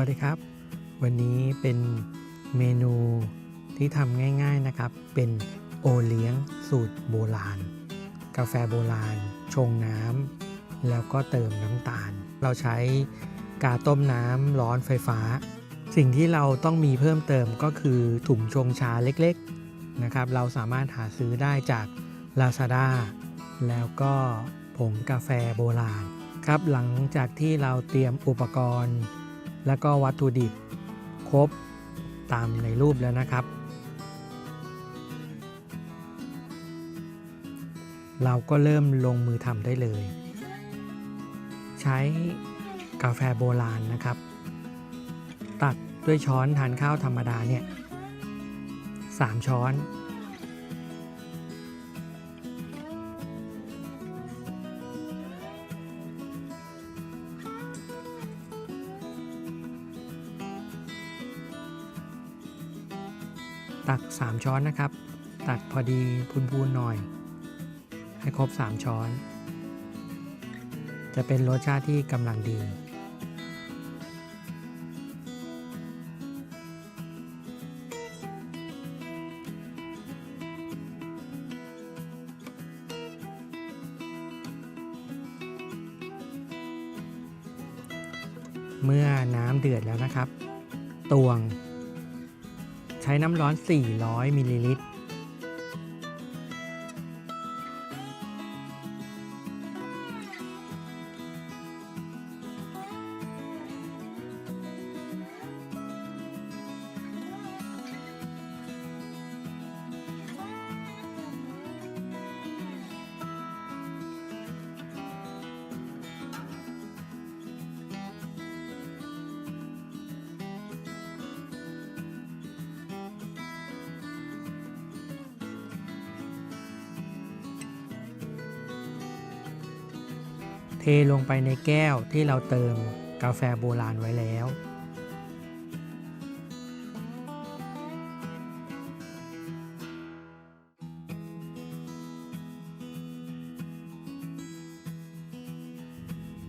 วัสดีครับ วันนี้เป็นเมนูที่ทำง่ายๆนะครับ เป็นโอเลี้ยงสูตรโบราณ กาแฟโบราณ ชงน้ำแล้วก็เติมน้ำตาล เราใช้กาต้มน้ำร้อนไฟฟ้า สิ่งที่เราต้องมีเพิ่มเติมก็คือถุงชงชาเล็กๆนะครับ เราสามารถหาซื้อได้จาก Lazada แล้วก็ผงกาแฟโบราณครับหลังจากที่เราเตรียมอุปกรณ์ แล้วก็วัตถุดิบครบตามในรูปแล้วนะครับ เราก็เริ่มลงมือทำได้เลย ใช้กาแฟโบราณนะครับ ตักด้วยช้อนทานข้าวธรรมดาเนี่ยสามช้อน ตัก 3 ช้อนนะครับ ตักพอดีพูนๆหน่อย ให้ครบ 3 ช้อน จะเป็นรสชาติที่กำลังดี เมื่อน้ำเดือดแล้วนะครับ ตวง ช้น้ำร้อน 400มิลลิลิตร ลงไปในแก้วที่เราเติมกาแฟโบราณไว้แล้ว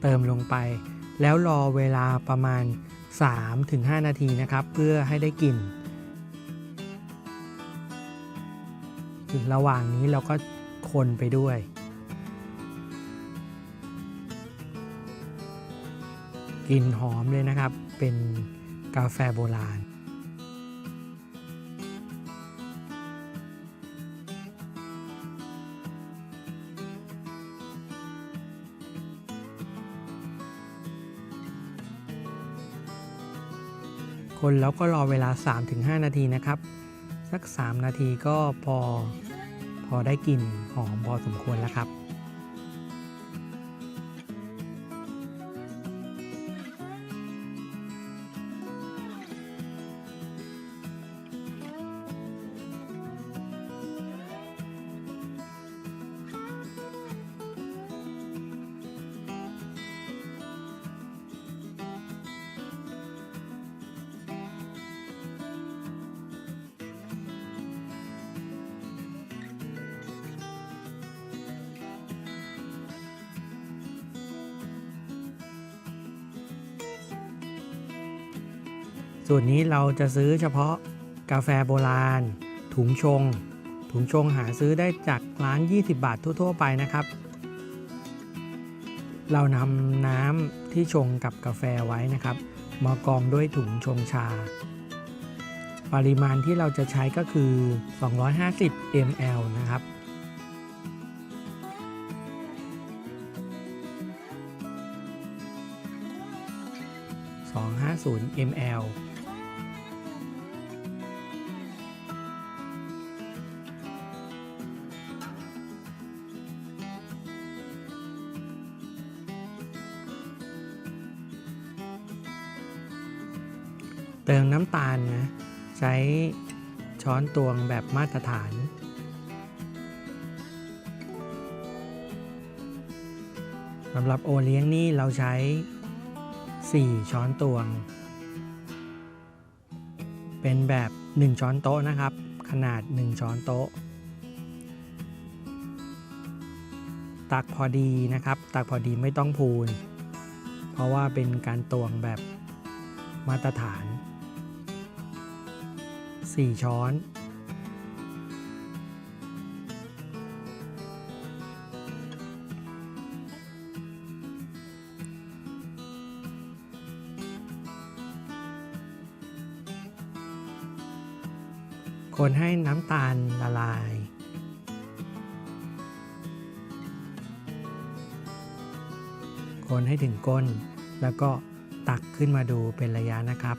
เติมลงไป แล้วรอเวลาประมาณ 3-5 นาทีนะครับ เพื่อให้ได้กลิ่นระหว่างนี้เราก็คนไปด้วย กลิ่นหอมเลยนะครับ เป็นกาแฟโบราณ คนแล้วก็รอเวลา 3-5 นาทีนะครับ สัก 3 นาทีก็พอพอได้กลิ่นหอมพอสมควรแล้วครับ สูตรนี้เราจะซื้อเฉพาะกาแฟโบราณ ถุงชง ถุงชงหาซื้อได้จากร้าน 20 บาททั่ว ๆ ไปนะครับ เรานำน้ำที่ชงกับกาแฟไว้นะครับ มากรองด้วยถุงชงชา ปริมาณที่เราจะใช้ก็คือ 250 ml นะครับ250 ml เติมน้ำตาลนะ ใช้ช้อนตวงแบบมาตรฐาน สำหรับโอเลี้ยงนี่เราใช้ 4 ช้อนตวง เป็นแบบ 1 ช้อนโต๊ะนะครับ ขนาด 1 ช้อนโต๊ะ ตักพอดีนะครับ ตักพอดีไม่ต้องพูน เพราะว่าเป็นการตวงแบบมาตรฐาน 4 ช้อน คนให้น้ำตาลละลายคนให้ถึงก้น แล้วก็ตักขึ้นมาดูเป็นระยะนะครับ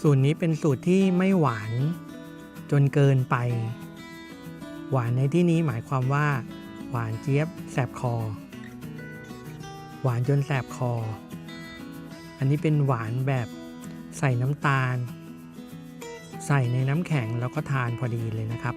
สูตรนี้เป็นสูตรที่ไม่หวานจนเกินไป หวานในที่นี้หมายความว่า หวานเจี๊ยบแสบคอ หวานจนแสบคอ อันนี้เป็นหวานแบบใส่น้ำตาล ใส่ในน้ำแข็งแล้วก็ทานพอดีเลยนะครับ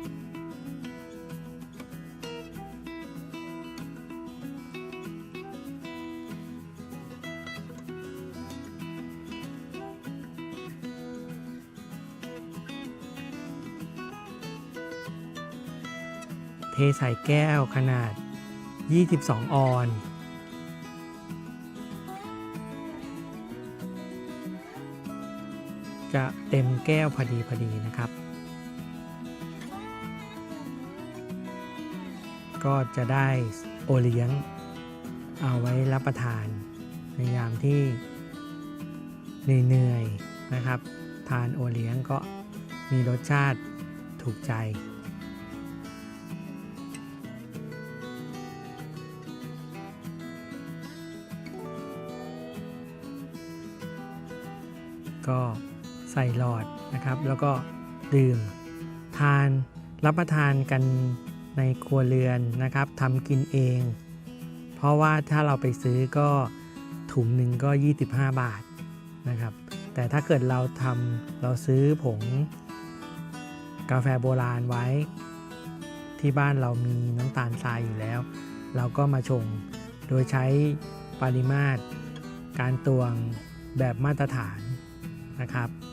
เทใส่แก้วขนาด 22 ออน จะเต็มแก้วพอดีพอดีนะครับ ก็จะได้โอเลี้ยง เอาไว้รับประทาน ในยามที่เหนื่อยๆนะครับ ทานโอเลี้ยงก็มีรสชาติถูกใจ ก็ใส่หลอดนะครับ แล้วก็ดื่มทานรับประทานกันในครัวเรือนนะครับทำกินเอง เพราะว่าถ้าเราไปซื้อก็ถุงหนึ่งก็ 25 บาทนะครับ แต่ถ้าเกิดเราทำเราซื้อผง กาแฟโบราณไว้ ที่บ้านเรามีน้ำตาลทรายอยู่แล้ว เราก็มาชงโดยใช้ปริมาตร การตวงแบบมาตรฐาน นะครับ